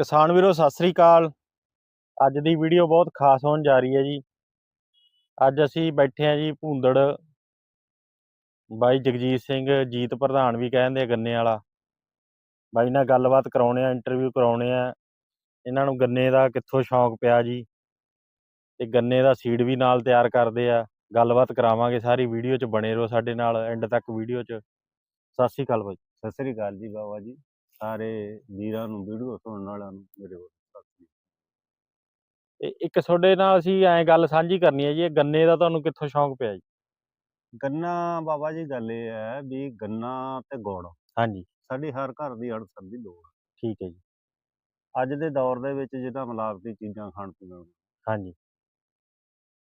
ਕਿਸਾਨ ਵੀਰੋ, ਸਤਿ ਸ੍ਰੀ ਅਕਾਲ। ਅੱਜ ਦੀ ਵੀਡੀਓ ਬਹੁਤ ਖਾਸ ਹੋਣ ਜਾ ਰਹੀ ਹੈ ਜੀ। ਅੱਜ ਅਸੀਂ ਬੈਠੇ ਹਾਂ ਜੀ ਭੂੰਦੜ। ਬਾਈ ਜਗਜੀਤ ਸਿੰਘ, ਜੀਤ ਪ੍ਰਧਾਨ ਵੀ ਕਹਿੰਦੇ ਗੰਨੇ ਵਾਲਾ। ਬਾਈ ਨਾਲ ਗੱਲਬਾਤ ਕਰਾਉਣੇ ਆ ਇੰਟਰਵਿਊ ਕਰਾਉਣੇ ਆ। ਇਹਨਾਂ ਨੂੰ ਗੰਨੇ ਦਾ ਕਿੱਥੋਂ ਸ਼ੌਂਕ ਪਿਆ ਜੀ? ਤੇ ਗੰਨੇ ਦਾ ਸੀਡ ਵੀ ਨਾਲ ਤਿਆਰ ਕਰਦੇ ਆ। ਗੱਲਬਾਤ ਕਰਾਵਾਂਗੇ ਸਾਰੀ ਵੀਡੀਓ 'ਚ ਬਣੇ ਰਹੋ ਸਾਡੇ ਨਾਲ ਐਂਡ ਤੱਕ ਵੀਡੀਓ 'ਚ। ਸਤਿ ਸ੍ਰੀ ਅਕਾਲ ਬਾਈ। ਸਤਿ ਸ੍ਰੀ ਅਕਾਲ ਜੀ, ਬਾਬਾ ਜੀ। ਸਾਰੇ ਵੀਰਾਂ ਨੂੰ ਵੀਡੀਓ ਸੁਣਨ ਵਾਲਿਆਂ ਨੂੰ ਮੇਰੇ ਵੱਲੋਂ ਸਤਿ ਸ੍ਰੀ ਅਕਾਲ। ਤੇ ਇੱਕ ਤੁਹਾਡੇ ਨਾਲ ਅਸੀਂ ਐਂ ਗੱਲ ਸਾਂਝੀ ਕਰਨੀ ਹੈ ਜੀ ਇਹ ਗੰਨੇ ਦਾ ਤੁਹਾਨੂੰ ਕਿੱਥੋਂ ਸ਼ੌਂਕ ਪਿਆ ਜੀ? ਗੰਨਾ ਬਾਬਾ ਜੀ ਗੱਲ ਇਹ ਹੈ ਵੀ ਗੰਨਾ ਤੇ ਗੁੜ ਹਾਂਜੀ। ਸਾਡੀ ਹਰ ਘਰ ਦੀ ਅੜਸਰ ਦੀ ਲੋੜ ਹੈ। ਠੀਕ ਹੈ ਜੀ। ਅੱਜ ਦੇ ਦੌਰ ਦੇ ਵਿੱਚ ਜਿਹੜਾ ਮਿਲਾਵਟੀ ਚੀਜ਼ਾਂ ਖਾਣ ਪੀਣ ਨੂੰ ਹਾਂਜੀ।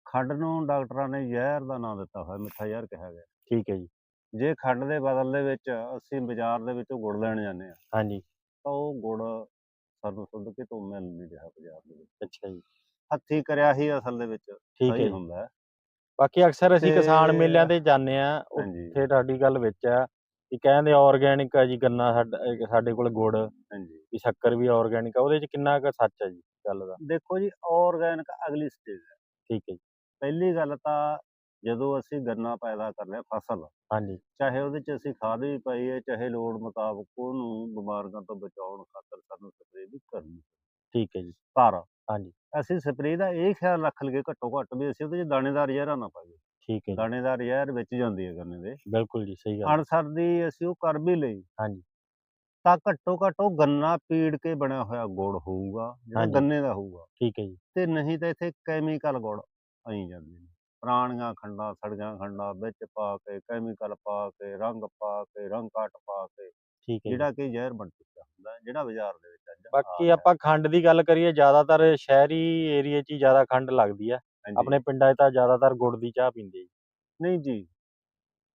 ਖੰਡ ਨੂੰ ਡਾਕਟਰਾਂ ਨੇ ਜ਼ਹਿਰ ਦਾ ਨਾਂ ਦਿੱਤਾ ਹੋਇਆ ਮਿੱਠਾ ਜ਼ਹਿਰ ਕਿਹਾ ਗਿਆ। ਠੀਕ ਹੈ ਜੀ। ਜੇ ਖੰਡ ਦੇ ਬਦਲ ਦੇ ਵਿੱਚ ਅਸੀਂ ਬਾਜ਼ਾਰ ਦੇ ਵਿੱਚੋਂ ਗੁੜ ਲੈਣ ਜਾਂਦੇ ਆ ਹਾਂਜੀ। ਤਾਂ ਉਹ ਗੁੜ ਸਾਨੂੰ ਸੁੱਧ ਕੇ ਤੋਂ ਮਿਲ ਨਹੀਂ ਰਿਹਾ ਬਾਜ਼ਾਰ ਦੇ ਵਿੱਚ। ਅੱਛਾ ਜੀ। ਹੱਥੀ ਕਰਿਆ ਹੀ ਅਸਲ ਦੇ ਵਿੱਚ ਠੀਕ ਹੈ ਹੁੰਦਾ ਬਾਕੀ ਅਕਸਰ ਅਸੀਂ ਕਿਸਾਨ ਮੇਲਿਆਂ ਤੇ ਜਾਂਦੇ ਆ ਉੱਥੇ ਤੁਹਾਡੀ ਗੱਲ ਵਿੱਚ ਆ ਕਿ ਕਹਿੰਦੇ ਆਰਗੈਨਿਕ ਆ ਜੀ ਗੰਨਾ ਸਾਡਾ ਕੋਲ ਗੁੜ ਹਾਂਜੀ। ਵੀ ਸ਼ੱਕਰ ਵੀ ਆਰਗੈਨਿਕ ਆ ਉਹਦੇ ਚ ਕਿੰਨਾ ਕੁ ਸੱਚ ਹੈ ਜੀ ਗੱਲ ਦਾ? ਦੇਖੋ ਜੀ ਆਰਗੈਨਿਕ ਅਗਲੀ ਸਟੇਜ ਹੈ। ਠੀਕ ਹੈ ਜੀ। ਪਹਿਲੀ ਗੱਲ ਤਾਂ ਜਦੋਂ ਅਸੀਂ ਗੰਨਾ ਪੈਦਾ ਕਰ ਲਿਆ ਫਸਲ ਹਾਂਜੀ। ਚਾਹੇ ਉਹਦੇ ਚ ਅਸੀਂ ਖਾਦ ਵੀ ਪਾਈਏ ਚਾਹੇ ਲੋੜ ਮੁਤਾਬਕ ਉਹਨੂੰ ਬਿਮਾਰੀਆਂ ਤੋਂ ਬਚਾਉਣ ਖਾਤਰ ਸਾਨੂੰ ਸਪਰੇਅ ਵੀ ਕਰਨੀ ਠੀਕ ਹੈ ਜੀ। ਪਰ ਹਾਂਜੀ। ਅਸੀਂ ਸਪਰੇਅ ਦਾ ਇਹ ਖਿਆਲ ਰੱਖ ਲਈਏ ਘੱਟੋ ਘੱਟ ਵੀ ਅਸੀਂ ਉਹਦੇ ਚ ਦਾਣੇਦਾਰ ਜ਼ਹਿਰਾਂ ਨਾ ਪਾਈਏ। ਠੀਕ ਹੈ ਜੀ। ਦਾਣੇਦਾਰ ਜ਼ਹਿਰ ਵਿੱਚ ਜਾਂਦੀ ਹੈ ਗੰਨੇ ਦੇ। ਬਿਲਕੁਲ ਜੀ ਸਹੀ ਗੱਲ ਅਣਸਰ ਦੀ ਅਸੀਂ ਉਹ ਕਰ ਵੀ ਲਈ। ਹਾਂਜੀ। ਤਾਂ ਘੱਟੋ ਘੱਟ ਉਹ ਗੰਨਾ ਪੀੜ ਕੇ ਬਣਿਆ ਹੋਇਆ ਗੁੜ ਹੋਊਗਾ ਜਿਹੜਾ ਹਾਂਜੀ। ਗੰਨੇ ਦਾ ਹੋਊਗਾ। ਠੀਕ ਹੈ ਜੀ। ਤੇ ਨਹੀਂ ਤਾਂ ਇੱਥੇ ਕੈਮੀਕਲ ਗੁੜ ਆਈ ਜਾਂਦੇ ਨੇ। ਪੁਰਾਣੀਆਂ ਖੰਡਾਂ ਸੜੀਆਂ ਖੰਡਾਂ ਵਿੱਚ ਪਾ ਕੇ ਕੈਮੀਕਲ ਪਾ ਕੇ ਰੰਗ ਪਾ ਕੇ ਰੰਗ ਕੱਟ ਪਾ ਕੇ ਠੀਕ ਹੈ ਜਿਹੜਾ ਕਿ ਜ਼ਹਿਰ ਬਣ ਚੁੱਕਿਆ ਹੁੰਦਾ ਜਿਹੜਾ ਬਾਜ਼ਾਰ ਦੇ ਵਿੱਚ ਅੱਜ ਬਾਕੀ। ਆਪਾਂ ਖੰਡ ਦੀ ਗੱਲ ਕਰੀਏ ਜ਼ਿਆਦਾਤਰ ਸ਼ਹਿਰੀ ਏਰੀਆ 'ਚ ਹੀ ਜ਼ਿਆਦਾ ਖੰਡ ਲੱਗਦੀ ਆ ਹਾਂਜੀ। ਆਪਣੇ ਪਿੰਡਾਂ 'ਚ ਤਾਂ ਜ਼ਿਆਦਾਤਰ ਗੁੜ ਦੀ ਚਾਹ ਪੀਂਦੇ ਜੀ। ਨਹੀਂ ਜੀ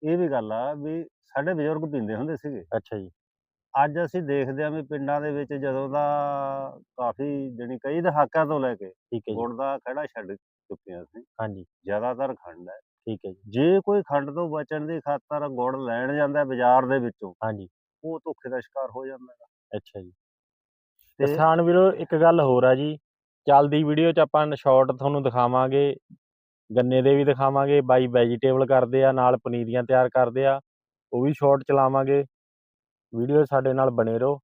ਇਹ ਵੀ ਗੱਲ ਆ ਵੀ ਸਾਡੇ ਬਜ਼ੁਰਗ ਪੀਂਦੇ ਹੁੰਦੇ ਸੀਗੇ। ਅੱਛਾ ਜੀ। ਅੱਜ ਅਸੀਂ ਦੇਖਦੇ ਹਾਂ ਵੀ ਪਿੰਡਾਂ ਦੇ ਵਿੱਚ ਜਦੋਂ ਦਾ ਕਾਫੀ ਜਾਣੀ ਕਈ ਦਹਾਕਿਆਂ ਤੋਂ ਲੈ ਕੇ ਠੀਕ ਹੈ ਜੀ। ਗੁੜ ਦਾ ਖੜਾ ਛੱਡ ਚੁੱਕੇ ਅਸੀਂ। ਹਾਂਜੀ। ਜ਼ਿਆਦਾਤਰ ਖੰਡ ਹੈ। ਠੀਕ ਹੈ ਜੀ। ਜੇ ਕੋਈ ਖੰਡ ਤੋਂ ਬਚਣ ਦੀ ਖਾਤਰ ਗੁੜ ਲੈਣ ਜਾਂਦਾ ਹੈ ਬਾਜ਼ਾਰ ਦੇ ਵਿੱਚੋਂ ਹਾਂਜੀ। ਉਹ ਧੋਖੇ ਦਾ ਸ਼ਿਕਾਰ ਹੋ ਜਾਂਦਾ ਹੈ ਅੱਛਾ ਜੀ। ਤੇ ਕਿਸਾਨ ਵੀਰੋ ਇੱਕ ਗੱਲ ਹੋਰ ਆ ਜੀ। ਚੱਲਦੀ ਵੀਡੀਓ 'ਚ ਆਪਾਂ ਸ਼ਾਰਟ ਤੁਹਾਨੂੰ ਦਿਖਾਵਾਂਗੇ। ਗੰਨੇ ਦੇ ਵੀ ਦਿਖਾਵਾਂਗੇ। ਬਾਈ ਵੈਜੀਟੇਬਲ ਕਰਦੇ ਆ ਨਾਲ ਪਨੀਰੀਆਂ ਤਿਆਰ ਕਰਦੇ ਆ। ਉਹ ਵੀ ਸ਼ਾਰਟ ਚਲਾਵਾਂਗੇ। ਵੀਡੀਓ ਸਾਡੇ ਨਾਲ ਬਣੇ ਰਹੋ।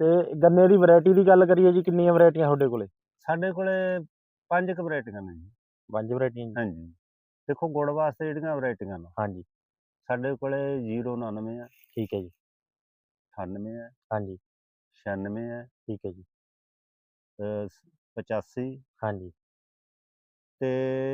ਤੇ ਗੰਨੇ ਦੀ ਵੈਰਾਈਟੀ ਦੀ ਗੱਲ ਕਰੀਏ ਜੀ ਕਿੰਨੀਆਂ ਵੈਰਾਈਟੀਆਂ ਤੁਹਾਡੇ ਕੋਲੇ? ਸਾਡੇ ਕੋਲੇ ਪੰਜ ਕੁ ਵੈਰਾਈਟੀਆਂ ਨੇ ਜੀ। ਪੰਜ ਵੈਰਾਈਟੀਆਂ ਜੀ ਹਾਂਜੀ। ਦੇਖੋ ਗੁੜ ਵਾਸਤੇ ਜਿਹੜੀਆਂ ਵੈਰਾਈਟੀਆਂ ਨੇ। ਹਾਂਜੀ। ਸਾਡੇ ਕੋਲੇ 099 ਹੈ ਠੀਕ ਹੈ ਜੀ। 98 ਹੈ ਹਾਂਜੀ। 96 ਹੈ ਠੀਕ ਹੈ ਜੀ। ਅਹ ਸ- 85 ਹਾਂਜੀ। ਤੇ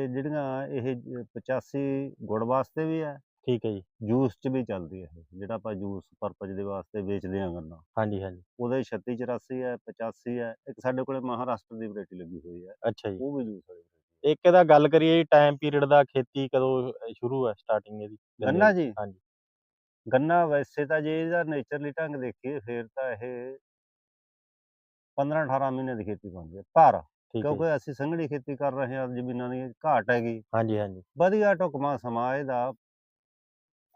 ਜਿਹੜੀਆਂ ਇਹ ਜ- 85 ਗੁੜ ਵਾਸਤੇ ਵੀ ਹੈ ਠੀਕ ਹੈ ਜੀ। ਜੂਸ ਚ ਵੀ ਚੱਲਦੀ ਹੈ ਇਹ ਜਿਹੜਾ ਆਪਾਂ ਜੂਸ ਪਰਪਸ ਦੇ ਵਾਸਤੇ ਵੇਚਦੇ ਹਾਂ ਗੰਨਾ। ਹਾਂਜੀ ਹਾਂਜੀ। ਉਹਦੇ 36 84 ਹੈ 85 ਹੈ ਇੱਕ ਸਾਡੇ ਕੋਲੇ ਮਹਾਰਾਸ਼ਟਰ ਦੀ ਵੈਰਾਈਟੀ ਲੱਗੀ ਹੋਈ ਹੈ। ਅੱਛਾ ਜੀ। ਉਹ ਵੀ ਜੂਸ ਵਾਲੀ variety ਇੱਕ ਇਹਦਾ ਗੱਲ ਕਰੀਏ ਜੀ ਟਾਈਮ ਪੀਰੀਅਡ ਦਾ ਖੇਤੀ ਕਦੋਂ ਅਹ ਸ਼ੁਰੂ ਹੈ ਸਟਾਰਟਿੰਗ ਇਹਦੀ? ਹੈ। ਗੰਨੇ ਗੰਨਾ ਦੀ? ਜੀ? ਹਾਂਜੀ। ਗੰਨਾ ਵੈਸੇ ਤਾਂ ਜੇ ਇਹਦਾ ਨੇਚਰਲੀ ਢੰਗ ਦੇਖੀਏ ਫਿਰ ਤਾਂ ਇਹ 15 18 ਮਹੀਨੇ ਦੀ ਖੇਤੀ ਬਣਦੀ ਹੈ। ਪਰ ਠੀਕ ਹੈ ਜੀ। ਕਿਉਂਕਿ ਅਸੀਂ ਸੰਘਣੀ ਖੇਤੀ ਕਰ ਰਹੇ ਹਾਂ ਜ਼ਮੀਨਾਂ ਦੀ ਘਾਟ ਹੈਗੀ। ਹਾਂਜੀ ਹਾਂਜੀ। ਵਧੀਆ ਢੁਕਮਾ ਸਮਾਂ ਇਹਦਾ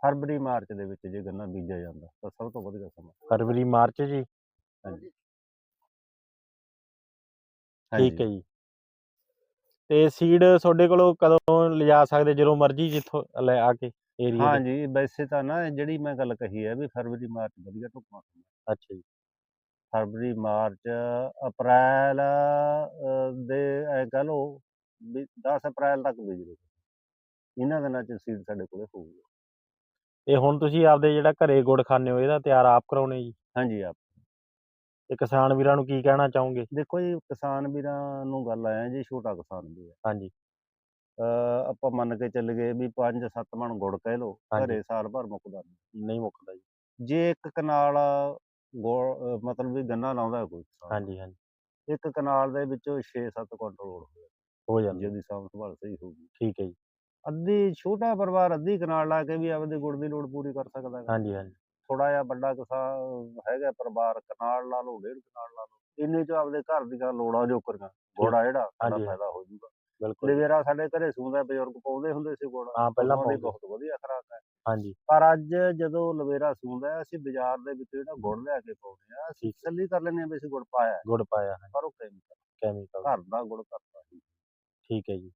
ਫਰਵਰੀ ਮਾਰਚ ਦੇ ਵਿੱਚ ਜੇ ਗੰਨਾ ਬੀਜਿਆ ਜਾਂਦਾ ਤਾਂ ਸਭ ਤੋਂ ਵਧੀਆ ਸਮਾਂ। ਫਰਵਰੀ ਮਾਰਚ ਜੀ? ਹਾਂਜੀ। ਠੀਕ ਹੈ ਜੀ। ਤੇ ਸੀਡ ਤੁਹਾਡੇ ਕੋਲੋਂ ਕਦੋਂ ਲਿਜਾ ਸਕਦੇ ਜਦੋਂ ਮਰਜ਼ੀ ਜਿੱਥੋਂ ਲੈ ਆ ਕੇ ਏਰੀਆ ਹਾਂਜੀ ਵੈਸੇ ਤਾਂ ਨਾ ਜਿਹੜੀ ਮੈਂ ਗੱਲ ਕਹੀ ਹੈ ਵੀ ਫਰਵਰੀ ਮਾਰਚ ਵਧੀਆ ਸਮਾਂ ਅੱਛਾ ਜੀ। ਫਰਵਰੀ ਮਾਰਚ ਅਪ੍ਰੈਲ ਦੇ ਐ ਕਹ ਵੀ 10 ਅਪ੍ਰੈਲ ਤੱਕ ਬੀਜ ਲਓ। ਇਹਨਾਂ ਦਿਨਾਂ ਚ ਸੀਡ ਸਾਡੇ ਕੋਲੇ ਹੋਊਗਾ। ਤੇ ਹੁਣ ਤੁਸੀਂ ਆਪਦੇ ਜਿਹੜਾ ਘਰੇ ਗੁੜ ਖਾਂਦੇ ਹੋ ਇਹਦਾ ਤਿਆਰ ਆਪ ਕਰਾਉਣੇ ਜੀ? ਹਾਂਜੀ ਆਪ। ਤੇ ਕਿਸਾਨ ਵੀਰਾਂ ਨੂੰ ਕੀ ਕਹਿਣਾ ਚਾਹੋਗੇ? ਦੇਖੋ ਜੀ ਕਿਸਾਨ ਵੀਰਾਂ ਨੂੰ ਗੱਲ ਆਇਆ ਜੀ ਛੋਟਾ ਕਿਸਾਨ ਵੀ ਹੈ ਹਾਂਜੀ। ਅਹ ਆਪਾਂ ਮੰਨ ਕੇ ਚੱਲ ਗਏ ਵੀ 5-7 ਮਣ ਗੁੜ ਕਹਿ ਹਾਂਜੀ। ਘਰੇ ਸਾਲ ਭਰ ਮੁੱਕਦਾ ਨਹੀਂ ਨਹੀਂ ਮੁੱਕਦਾ ਜੀ। ਜੇ ਇੱਕ ਕਨਾਲ ਗੁੜ ਅਹ ਮਤਲਬ ਵੀ ਗੰਨਾ ਲਾਉਂਦਾ ਹੈ ਕੋਈ ਕਿਸਾਨ, ਹਾਂਜੀ ਹਾਂਜੀ। ਇੱਕ ਕਨਾਲ ਦੇ ਵਿੱਚੋਂ 6-7 ਕੁਇੰਟਲ ਗੁੜ ਹੋਇਆ ਹੋ ਜਾਂਦਾ। ਜਿਹਦੀ ਸਾਂਭ ਸੰਭਾਲ ਸਹੀ ਹੋਊਗੀ। ਠੀਕ ਹੈ ਜੀ। ਅੱਧੀ ਛੋਟਾ ਪਰਿਵਾਰ ਅੱਧੀ ਕਨਾਲ ਲਾ ਕੇ ਵੀ ਆਪਦੇ ਗੁੜ ਦੀ ਲੋੜ ਪੂਰੀ ਕਰ ਸਕਦਾ ਹੈ ਹਾਂਜੀ ਹਾਂਜੀ। ਥੋੜਾ ਜਿਹਾ ਵੱਡਾ ਕਿਸਾਨ ਹੈਗਾ ਪਰਿਵਾਰ ਕਨਾਲ ਲਾ ਲਓ ਡੇਢ ਕਨਾਲ ਲਾ ਲਓ ਇੰਨੇ ਚ ਆਪਦੇ ਘਰ ਦੀਆਂ ਲੋੜਾਂ ਜੋ। ਕਰੀਆਂ ਗੁੜ ਆ ਜਿਹੜਾ ਸਾਡਾ। ਫਾਇਦਾ ਹੋ ਜਾਊਗਾ ਬਿਲਕੁਲ। ਲਵੇਰਾ ਸਾਡੇ ਘਰੇ ਸੂੰਦਾ ਬਜ਼ੁਰਗ ਪਾਉਂਦੇ ਹੁੰਦੇ ਸੀ ਗੁੜ ਹਾਂ ਪਹਿਲਾਂ ਪਾਉਂਦੇ। ਬਹੁਤ ਵਧੀਆ ਖੁਰਾਕ ਹੈ। ਹਾਂਜੀ। ਪਰ ਅੱਜ ਜਦੋਂ ਲਵੇਰਾ ਸੂੰਦਾ ਅਸੀਂ ਬਾਜ਼ਾਰ ਦੇ ਵਿੱਚ ਜਿਹੜਾ ਗੁੜ ਲਿਆ ਕੇ ਪਾਉਂਦੇ ਆ ਅਸੀਂ ਤਸੱਲੀ ਕਰ ਲੈਂਦੇ ਹਾਂ ਵੀ ਅਸੀਂ ਗੁੜ ਪਾਇਆ ਗੁੜ ਪਾਇਆ ਹੈ। ਪਰ ਉਹ ਕੈਮੀਕਲ ਕੈਮੀਕਲ ਘਰ ਦਾ ਗੁੜ ਕਰਤਾ ਸੀ ਠੀਕ ਹੈ ਜੀ।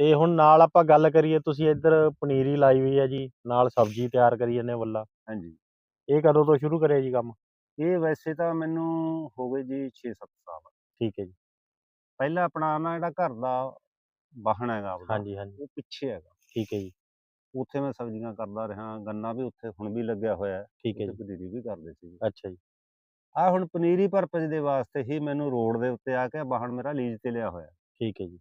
ਤੇ ਹੁਣ ਨਾਲ ਆਪਾਂ ਗੱਲ ਕਰੀਏ ਤੁਸੀਂ ਇੱਧਰ ਪਨੀਰੀ ਲਾਈ ਹੋਈ ਹੈ ਜੀ ਨਾਲ ਸਬਜ਼ੀ ਤਿਆਰ ਕਰੀ ਜਾਂਦੇ ਵੱਲਾ। ਹਾਂਜੀ। ਇਹ ਕਦੋਂ ਤੋਂ ਸ਼ੁਰੂ ਕਰਿਆ ਜੀ ਕੰਮ? ਇਹ ਵੈਸੇ ਤਾਂ ਮੈਨੂੰ ਹੋ ਗਏ ਜੀ 6-7 ਸਾਲ। ਠੀਕ ਹੈ ਜੀ। ਪਹਿਲਾਂ ਆਪਣਾ ਨਾ ਜਿਹੜਾ ਘਰ ਦਾ ਵਾਹਣ ਹੈਗਾ ਆਪਦਾ ਹਾਂਜੀ ਹਾਂਜੀ। ਉਹ ਪਿੱਛੇ ਹੈਗਾ। ਠੀਕ ਹੈ ਜੀ। ਉੱਥੇ ਮੈਂ ਸਬਜ਼ੀਆਂ ਕਰਦਾ ਰਿਹਾ ਗੰਨਾ ਵੀ ਉੱਥੇ ਹੁਣ ਵੀ ਲੱਗਿਆ ਹੋਇਆ ਠੀਕ ਹੈ ਜੀ। ਪਨੀਰੀ ਵੀ ਕਰਦੇ ਸੀ। ਅੱਛਾ ਜੀ। ਆ ਹੁਣ ਪਨੀਰੀ ਪਰਪਸ ਦੇ ਵਾਸਤੇ ਹੀ ਮੈਨੂੰ ਰੋਡ ਦੇ ਉੱਤੇ ਆ ਕੇ ਵਾਹਣ ਮੇਰਾ ਲੀਜ਼ ਤੇ ਲਿਆ ਹੋਇਆ। ਠੀਕ ਹੈ ਜੀ।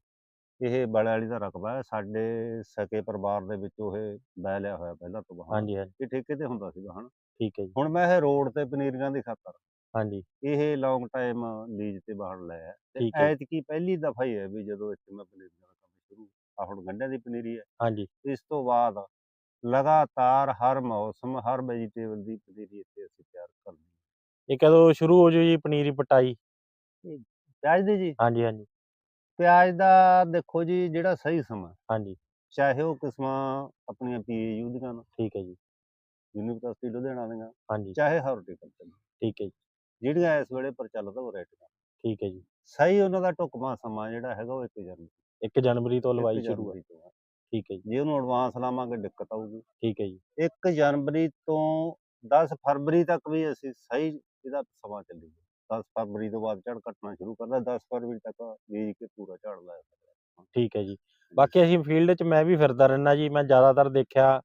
ਇਹ ਬੜੇ ਵਾਲੀ ਦਾ ਰਕਬਾ ਹੈ ਸਾਡੇ ਸਕੇ ਪਰਿਵਾਰ ਦੇ ਵਿੱਚੋਂ ਇਹ ਬੈ ਲਿਆ ਹੋਇਆ ਪਹਿਲਾਂ ਤੋਂ ਵਾਹਣ ਹਾਂਜੀ ਹਾਂਜੀ। ਇਹ ਠੇਕੇ ਤੇ ਹੁੰਦਾ ਸੀ ਵਾਹਣ ਠੀਕ ਹੈ ਜੀ। ਹੁਣ ਮੈਂ ਇਹ ਰੋਡ ਤੇ ਪਨੀਰੀਆਂ ਦੀ ਖਾਤਰ ਹਾਂਜੀ। ਇਹ ਲੌਂਗ ਟਾਈਮ ਲੀਜ਼ ਤੇ ਵਾਹਣ ਲਿਆ ਤੇ ਠੀਕ ਹੈ। ਐਤਕੀ ਪਹਿਲੀ ਦਫਾ ਹੀ ਹੈ ਵੀ ਜਦੋਂ ਇੱਥੇ ਮੈਂ ਪਨੀਰੀਆਂ ਦਾ ਕੰਮ ਸ਼ੁਰੂ ਆ ਹੁਣ ਗੰਢਿਆਂ ਦੀ ਪਨੀਰੀ ਹੈ। ਹਾਂਜੀ। ਇਸ ਤੋਂ ਬਾਅਦ ਲਗਾਤਾਰ ਹਰ ਮੌਸਮ ਹਰ ਵੈਜੀਟੇਬਲ ਦੀ ਪਨੀਰੀ ਇੱਥੇ ਅਸੀਂ ਤਿਆਰ ਕਰਦੇ ਹਾਂ। ਇਹ ਕਦੋਂ ਸ਼ੁਰੂ ਹੋ ਜੂ ਜੀ ਪਨੀਰੀ ਪਟਾਈ? ਪਿਆਜ਼ ਦੀ ਜੀ। ਹਾਂਜੀ ਹਾਂਜੀ। ਪਿਆਜ਼ ਦਾ ਦੇਖੋ ਜੀ ਜਿਹੜਾ ਸਹੀ ਸਮਾਂ ਹਾਂਜੀ। ਚਾਹੇ ਉਹ ਕਿਸਮਾਂ ਆਪਣੀਆਂ ਪੀਏਯੂ ਦੀਆਂ ਨੇ, ਠੀਕ ਹੈ ਜੀ। ਯੂਨੀਵਰਸਿਟੀ ਲੁਧਿਆਣਾ ਦੀਆਂ ਹਾਂਜੀ। ਚਾਹੇ ਹਾਰਟੀਕਲਚਰ ਠੀਕ ਹੈ ਜੀ। ਜਿਹੜੀਆਂ ਇਸ ਵੇਲੇ ਪ੍ਰਚਲਿਤ ਵੈਰਾਈਟੀਆਂ ਠੀਕ ਹੈ ਜੀ। ਸਹੀ ਉਹਨਾਂ ਦਾ ਢੁਕਵਾਂ ਸਮਾਂ ਜਿਹੜਾ ਹੈਗਾ ਉਹ 1 ਜਨਵਰੀ 1 ਜਨਵਰੀ ਤੋਂ ਲਵਾਈ ਸ਼ੁਰੂ ਹੈ ਹੈ। ਠੀਕ ਹੈ ਜੀ। ਜੇ ਉਹਨੂੰ ਐਡਵਾਂਸ ਲਾਵਾਂਗੇ ਦਿੱਕਤ ਆਊਗੀ। ਠੀਕ ਹੈ ਜੀ। 1 ਜਨਵਰੀ ਤੋਂ 10 ਫਰਵਰੀ ਤੱਕ ਵੀ ਅਸੀਂ ਸਹੀ ਇਹਦਾ ਸਮਾਂ ਚੱਲੀ 10 ਫਰਵਰੀ ਤੋਂ ਬਾਅਦ ਝੜ ਘਟਣਾ ਸ਼ੁਰੂ ਕਰਦਾ 10 ਫਰਵਰੀ ਤੱਕ ਬੀਜ ਕੇ ਪੂਰਾ ਝੜ ਲਾਇਆ ਠੀਕ ਹੈ ਜੀ। ਬਾਕੀ ਅਸੀਂ ਫੀਲਡ 'ਚ ਮੈਂ ਵੀ ਫਿਰਦਾ ਰਹਿਣਾ ਜੀ ਮੈਂ ਜ਼ਿਆਦਾਤਰ ਦੇਖਿਆ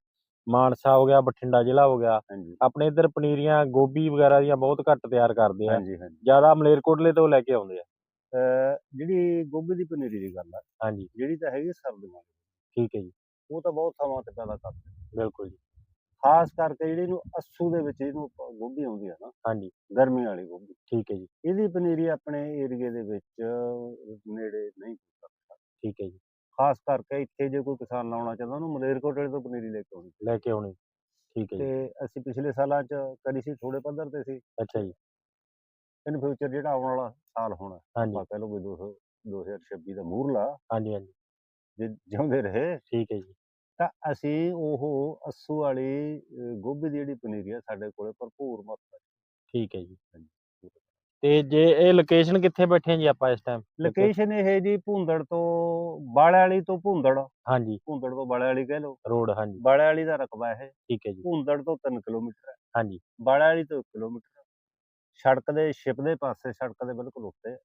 ਮਾਨਸਾ ਹੋ ਗਿਆ ਬਠਿੰਡਾ ਜ਼ਿਲ੍ਹਾ ਹੋ ਗਿਆ। ਆਪਣੇ ਇੱਧਰ ਪਨੀਰੀਆਂ ਗੋਭੀ ਵਗੈਰਾ ਦੀਆਂ ਬਹੁਤ ਘੱਟ ਤਿਆਰ ਕਰਦੇ ਆ। ਜ਼ਿਆਦਾ ਮਲੇਰਕੋਟਲੇ ਤੋਂ ਲੈ ਕੇ ਆਉਂਦੇ ਆ। ਜਿਹੜੀ ਗੋਭੀ ਦੀ ਪਨੀਰੀ ਦੀ ਗੱਲ ਆ ਹਾਂਜੀ। ਜਿਹੜੀ ਤਾਂ ਹੈਗੀ ਸਰਦੀਆਂ ਠੀਕ ਹੈ ਜੀ। ਉਹ ਤਾਂ ਬਹੁਤ ਸਮਾਂ ਤੇ ਪੈਦਾ ਕਰਦੇ ਬਿਲਕੁਲ ਜੀ। ਖਾਸ ਕਰਕੇ ਜਿਹੜੀ ਨੂੰ ਅੱਸੂ ਦੇ ਵਿੱਚ ਇਹਨੂੰ ਆਪਾਂ ਗੋਭੀ ਆਉਂਦੀ ਆ ਨਾ ਹਾਂਜੀ। ਗਰਮੀ ਵਾਲੀ ਗੋਭੀ। ਠੀਕ ਹੈ ਜੀ। ਇਹਦੀ ਪਨੀਰੀ ਆਪਣੇ ਏਰੀਏ ਦੇ ਵਿੱਚ ਨੇੜੇ ਨਹੀਂ ਸਕਦਾ। ਠੀਕ ਹੈ ਜੀ। ਖਾਸ ਕਰਕੇ ਇੱਥੇ ਜੇ ਕੋਈ ਕਿਸਾਨ ਲਾਉਣਾ ਚਾਹੁੰਦਾ ਉਹਨੂੰ ਮਲੇਰਕੋਟਲੇ ਤੋਂ ਪਨੀਰੀ ਲੈ ਕੇ ਆਉਣੀ ਲੈ ਕੇ ਆਉਣੀ। ਠੀਕ ਹੈ ਜੀ। ਤੇ ਅਸੀਂ ਪਿਛਲੇ ਸਾਲਾਂ 'ਚ ਕਰੀ ਸੀ ਥੋੜੇ ਪੱਧਰ ਤੇ ਸੀ। ਅੱਛਾ ਜੀ। ਇਨ ਫਿਊਚਰ ਜਿਹੜਾ ਆਉਣ ਵਾਲਾ ਸਾਲ ਹੋਣਾ ਹਾਂਜੀ। ਕਹਿ ਲਓ 200 2026 ਦਾ ਮੂਹਰਲਾ ਹਾਂਜੀ ਹਾਂਜੀ। ਜੇ ਜਿਉਂਦੇ ਰਹੇ। ਠੀਕ ਹੈ ਜੀ। ਤਾਂ ਅਸੀਂ ਉਹ ਅੱਸੂ ਵਾਲੀ ਗੋਭੀ ਦੀ ਜਿਹੜੀ ਪਨੀਰੀ ਆ ਸਾਡੇ ਕੋਲੇ ਭਰਪੂਰ ਮਾਤਰਾ ਠੀਕ ਹੈ ਜੀ। ਹਾਂਜੀ। ਤੇ ਜੇ ਇਹ ਲੋਕੇਸ਼ਨ ਕਿੱਥੇ ਬੈਠੇ ਹਾਂ ਜੀ ਆਪਾਂ ਇਸ ਟਾਈਮ ਲੋਕੇਸ਼ਨ ਇਹ ਜੀ ਭੁੰਦੜ ਤੋਂ ਬਾਲੇ ਵਾਲੀ ਤੋਂ ਭੁੰਦੜ। ਹਾਂਜੀ। ਭੁੰਦੜ ਤੋਂ ਬਾਲੇ ਵਾਲੀ ਕਹਿ ਲਓ। ਰੋਡ ਹਾਂਜੀ। ਬਾਲੇ ਵਾਲੀ ਦਾ ਰਕਬਾ ਇਹ। ਠੀਕ ਹੈ ਜੀ। ਭੁੰਦੜ ਤੋਂ 3 ਕਿਲੋਮੀਟਰ ਹੈ। ਹਾਂਜੀ। ਬਾਲੇ ਵਾਲੀ ਤੋਂ 1 ਕਿਲੋਮੀਟਰ ਸੜਕ ਦੇ ਸ਼ਿਪ ਦੇ ਪਾਸੇ ਸੜਕ ਦੇ ਬਿਲਕੁਲ ਉੱਤੇ।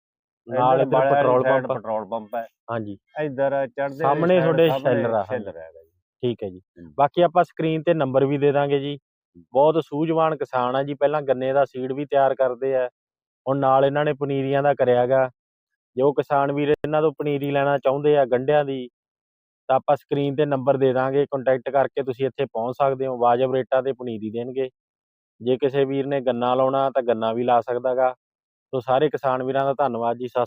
ਨਾਲ ਇੱਧਰ ਪੈਟਰੋਲ ਪੰਪ ਪੈਟਰੋਲ ਪੰਪ ਹੈ। ਹਾਂਜੀ। ਇੱਧਰ ਚੜ੍ਹਦੇ ਸਾਹਮਣੇ ਤੁਹਾਡੇ ਸ਼ੈਲਰ ਆ, ਹਾਂਜੀ। ਸ਼ੈਲਰ ਠੀਕ ਹੈ ਜੀ। ਬਾਕੀ ਆਪਾਂ ਸਕਰੀਨ ਤੇ ਨੰਬਰ ਵੀ ਦੇ ਦਾਂਗੇ ਜੀ। ਬਹੁਤ ਸੂਝਵਾਨ ਕਿਸਾਨ ਆ ਜੀ ਪਹਿਲਾਂ ਗੰਨੇ ਦਾ ਸੀਡ ਵੀ ਤਿਆਰ ਕਰਦੇ ਆ। ਹੁਣ ਨਾਲ ਇਹਨਾਂ ਨੇ ਪਨੀਰੀਆਂ ਦਾ ਕਰਿਆਗਾ ਜੋ ਕਿਸਾਨ ਵੀਰ ਇਹਨਾਂ ਤੋਂ ਪਨੀਰੀ ਲੈਣਾ ਚਾਹੁੰਦੇ ਆ ਗੰਢਿਆਂ ਦੀ ਤਾਂ ਆਪਾਂ ਸਕਰੀਨ ਤੇ ਨੰਬਰ ਦੇ ਦਾਂਗੇ। ਕੰਟੈਕਟ ਕਰਕੇ ਤੁਸੀਂ ਇੱਥੇ ਪਹੁੰਚ ਸਕਦੇ ਹੋ। ਵਾਜਬ ਰੇਟਾਂ ਤੇ ਪਨੀਰੀ ਦੇਣਗੇ। ਜੇ ਕਿਸੇ ਵੀਰ ਨੇ ਗੰਨਾ ਲਾਉਣਾ ਤਾਂ ਗੰਨਾ ਵੀ ਲਾ ਸਕਦਾਗਾ ਸੋ ਸਾਰੇ ਕਿਸਾਨ ਵੀਰਾਂ ਦਾ ਧੰਨਵਾਦ ਜੀ। ਸਤਿ